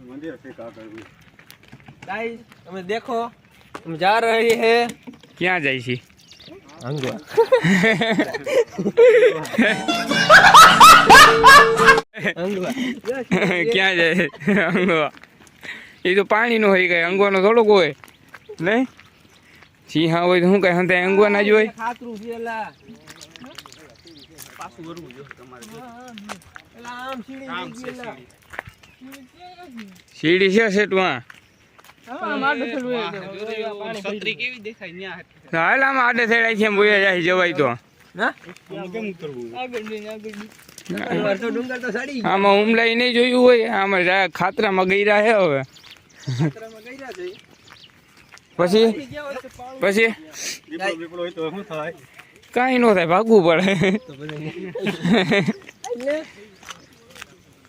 મંદિર છે કાગળ गाइस हमें देखो हम जा रहे हैं ક્યાં જાય છે अंगवा अंगवा ક્યાં જાય અંગવા એ તો પાણીનો હોય કઈ અંગવાનો થોડોક હોય નહીં સિંહા હોય તો શું કઈ હંતે અંગવાના જ હોય ખાતરું છે એલા પાછું વરવું જો તમારે એલા આમ સીડી આમ છે એલા સીડી છે સેટમાં છત્રી કેવી દેખાય ન્યા હાલ આમાં આડે થેડાય છે બોયા જાય જવાય તો. આમાં હુમલાઈ નહીં જોયું હોય આમાં ખાતરામાં ગયરા હે હવે. છે પછી? પછી? કાંઈ ન થાય ભાગવું પડે.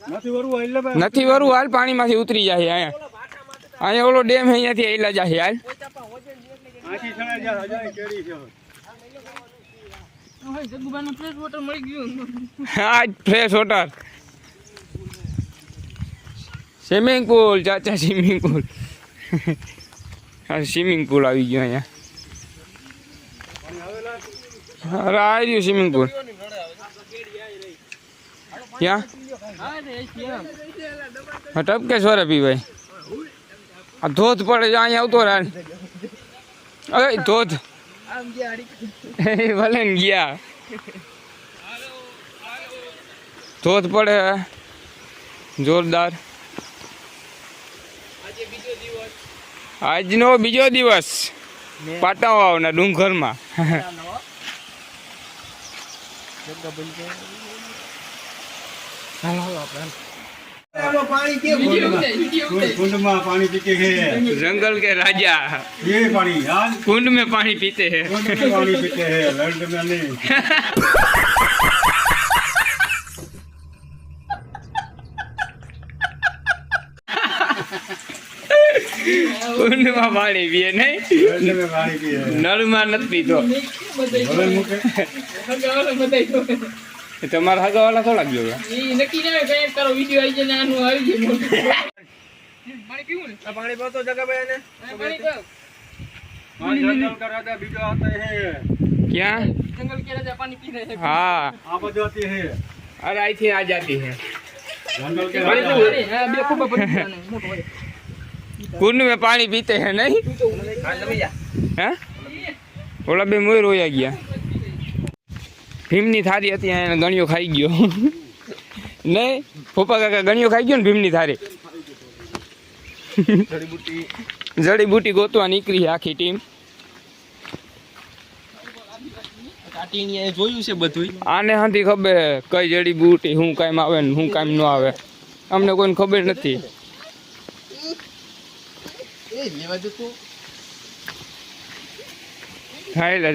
નથી વરવું નથી વરું હાલ પાણીમાંથી ઉતરી જાય અહીંયા. અહીંયા ઓલો ડેમ હે અહીંયાથી આયલા જાય હાલ. આજ ફ્રેશ વોટર સ્વિમિંગ પુલ ચાચા સ્વિમિંગ પુલ હા સ્વિમિંગ પુલ આવી ગયો અહીંયા. અરે આ રહ્યું સ્વિમિંગ પુલ ક્યાં? હા ટપકે સોરે ભાઈ આ ધોધ પડે અહીંયા આવતો રાન અરે ધોધ. ભલે ને ગયા. ધોધ પડે. જોરદાર. આજનો બીજો દિવસ. પાટાવા વાવના ડુંગરમાં. कुंड में पानी पीते हैं जंगल के राजा। ये पानी आज कुंड में पानी पीते हैं। पानी पीते हैं लंड में कुंड में पानी पिए नहीं। नल में नहीं पीतो पिए નળમાં નથી પીતો भले मुके એ તમારા હગાવાલા થોડાક જોવે આ પાણી પહોંચો જગા ભાઈ ને हाँ, जंगल का राजा बीजो आते हैं ક્યાં हाँ आप जाते हैं अरे आई थी आ जाती है जंगल के बड़े राजा कुंड में पानी पीते हैं नहीं હા લમી જા હે ઓલા બે મોર રોયા ગયા ભીમની થારી હતી એને ગણ્યો ખાઈ ગયો. નહીં પપ્પા કાકા ગણ્યો ખાઈ ગયો ને ભીમની થારી. જડીબુટી ગોતવા નીકળી આખી ટીમ. જોયું છે બધું આને હાથી ખબર કઈ જડીબુટી શું કામ આવે ને શું કામ ન આવે. અમને કોઈને ખબર નથી. લેવા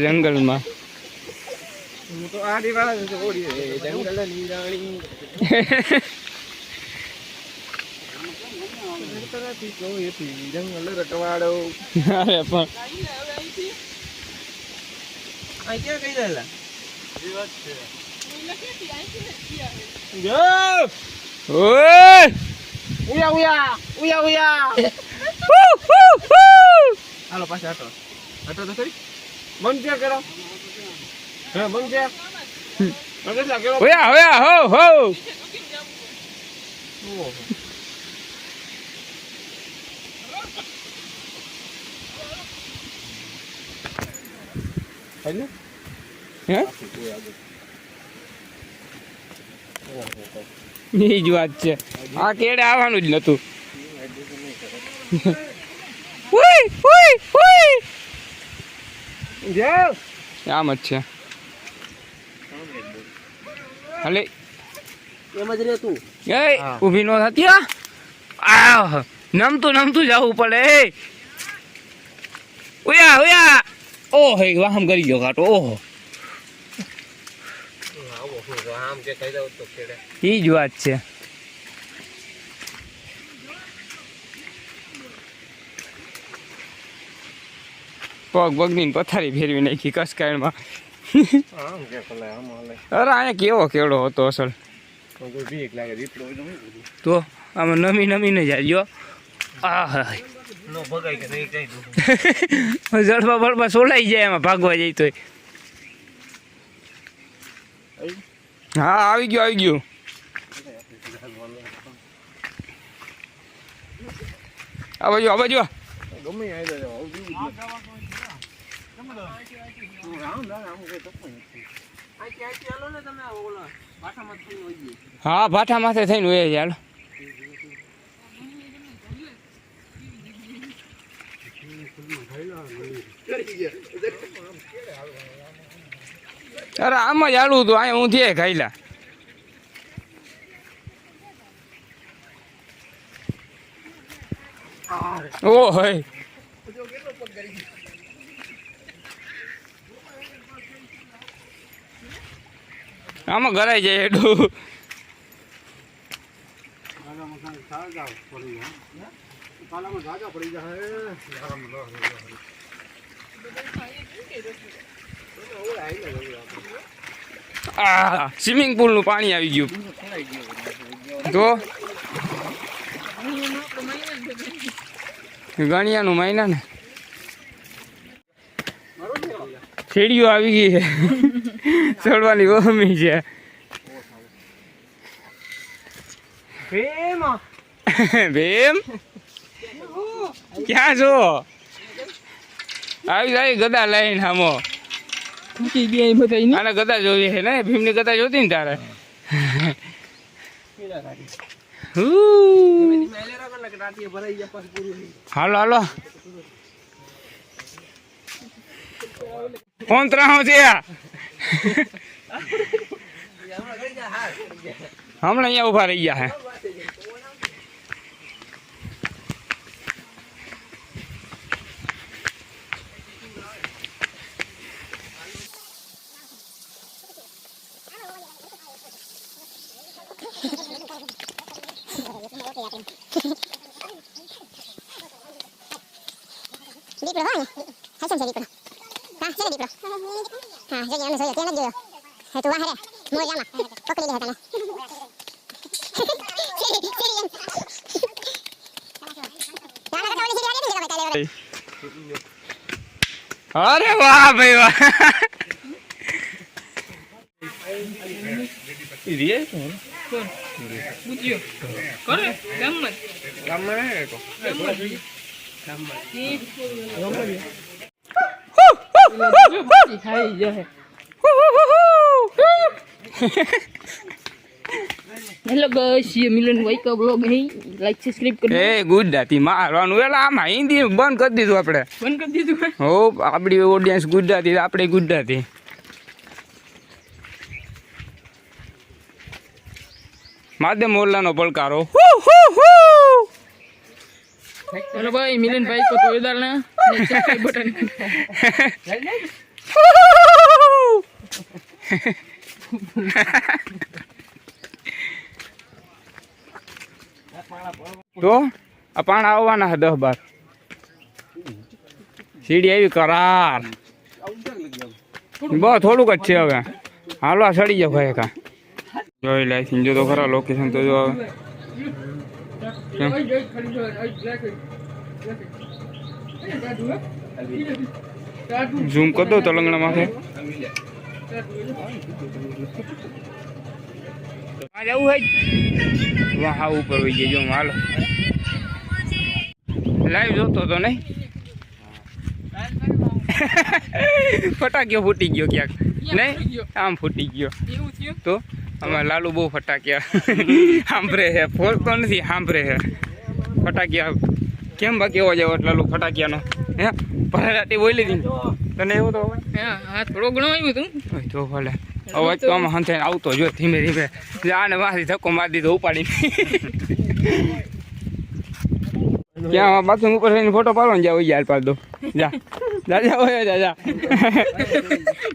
જંગલમાં. હું તો આ દિવાળા છે ઓડી જંગલ નિરાણી. જંગલ રટવાડો. અરે પણ. આ ક્યાં કઈ રહેલા ઓય! ઉયા ઉયા ઉયા ઉયા. હુ, હુ, હુ. હાલો પાછા હટો. હટો તો ખરી. બંધ ક્યાં કરો? હા કેળો હોયા હોયા હો હો. એ જ વાત છે. આ કેડે આવવાનું જ નતું. આમ જ છે. હલે એમ જ રે તું એ હા. ઊભી નો થતી આ નમતું નમતું જવું પડે ઉયા ઉયા. ઓહો એ વાહમ કરી ગયો કાટો ઓહો. એ જ વાત છે. પગ પગની પથારી ફેરવી નાખી કસકાયણમાં. અરે અહીંયા કેવો કેવડો હતો અસલ. તો તો? તો આમાં નમી નમીને જાજો આ જળબા બળબા સોલાઈ જાય એમાં, ભાગવા જાય તોય. હા, આવી ગયો આવી ગયો. આ બાજુ આ બાજુ. ગમે હા, ભાઠા માથે થઈને હોય ચાલો અરે, આમ જ હાલું હતું, અહીંયા થયે ખાઈલા ઓ હોય આમાં ગરાઈ જાય એટલું પાલામાં કાંઈ સાજા પડી જાય પાલામાં સાજા પડી જાય એટલું સ્વિમિંગ પુલનું પાણી આવી ગયું. તો ગણિયાનું મહિના ને. સીડીઓ આવી ગઈ છે. ચડવાની ઓમી છે. ભીમ. ક્યાં છો? આવી જાય ગદા લઈને આમો મૂકી ગયા એમ બધા ઈ આને ગદા જોવી છે ને? ભીમની ગદા જોતી ને તારે? થઈ. હાલો હાલો. કોણ ત્રાહો છે? હમણાં અહીંયા ઊભા રહી ગયા હે દીપડો હોય ને હસન છે દીપડો હા છે ને દીપડો હા જોઈએ અમે જોઈએ તેને જ જોયો હે તું વાહરે મોર જામાં પકડી લે તને અરે વાહ ભાઈ વાહ પૂછ્યો કરે ગામમાં જ. ગામમાં નહીં રહેતો. ઈ ખાઈ જશે હેલો ગાઈસ યે મિલન વાઈ કા બ્લોગ હે લાઈક સબસ્ક્રાઇબ કરો એ ગુડ દાતી મારવાનું. એલા આમાં હિન્દી બંધ કરી દીધું આપણે. બંધ કરી દીધું હો આપણી ઓડિયન્સ ગુજરાતી આપણે ગુજરાતી માધ્યમ મોરલાનો પડકારો. હુ હુ હુ હેલો ભાઈ મિલિનભાઈ કો તો ઉદાર ના. સબસ્ક્રાઇબ બટન તો આ પાણ આવવાના છે દસ બાર. સીડી આવી કરાર. બસ થોડુંક જ છે હવે. હાલવા સડી જાવ ભાઈ કા જોઈ લાઈફ જો તો ખરા લોકેશન તો જો આવે. ઝૂમ કર દો તલંગણા માથે. જવું હોય? વાહ હા ઉપર વહી જજો હાલો. લાઈવ જોતો તો નહીં? ફટાક્યો ફૂટી ગયો ક્યાંક. નહીં? આમ ફૂટી ગયો. તો? આમાં લાલુ બહુ ફટાક્યા. સાંભળે છે. ફોડતો નથી સાંભળે છે. ફટાક્યા. કેમ બાકી એવો જેવો લાલુ ફટાક્યાનો? હે? ભરાટી બોલી હતી તને એવું તો હા થોડો ઘણો આવ્યું હતું તો ભલે. અવાજ તો આમાં હંથે આવતો જો ધીમે ધીમે. આને મારી ધક્કો મારી દીધો ઉપાડી ક્યાં બાથરૂમ ઉપર થઈને ફોટો પાડો ને જાવ યાર પાડ દો. જા. જા ઓય જા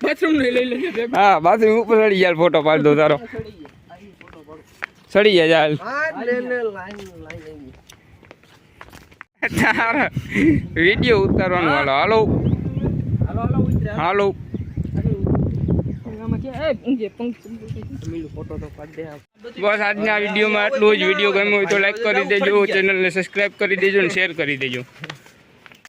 બાથરૂમ લઈ લઈ લઈ હા બાથરૂમ ઉપર ચડી યાર ફોટો પાડ દો તારો. ચડી જા હાલ તારો વીડિયો ઉતારવાનો હાલો હાલો. હાલો. બસ આજના વિડીયોમાં આટલું જ. વીડિયો ગમ્યો હોય તો લાઈક કરી દેજો ચેનલને સબસ્ક્રાઈબ કરી દેજો અને શેર કરી દેજો.